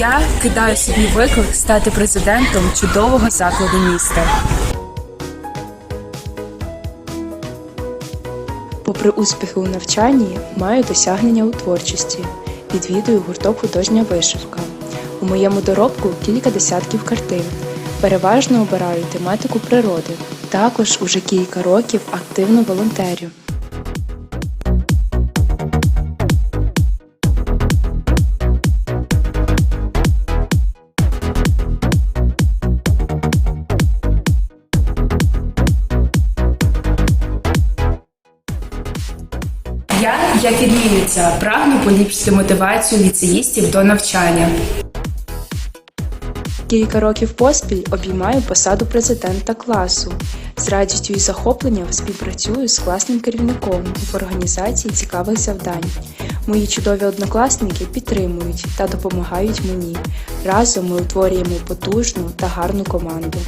Я кидаю собі виклик стати президентом чудового закладу міста. Попри успіхи у навчанні, маю досягнення у творчості. Відвідую гурток художня вишивка. У моєму доробку кілька десятків картин. Переважно обираю тематику природи. Також уже кілька років активно волонтерю. Як відмінниця, прагну поліпшити мотивацію ліцеїстів до навчання. Кілька років поспіль обіймаю посаду президента класу. З радістю і захопленням співпрацюю з класним керівником в організації цікавих завдань. Мої чудові однокласники підтримують та допомагають мені. Разом ми утворюємо потужну та гарну команду.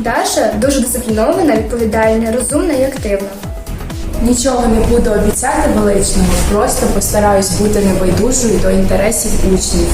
Даша дуже дисциплінована, відповідальна, розумна і активна. Нічого не буду обіцяти величного, просто постараюсь бути небайдужою до інтересів учнів.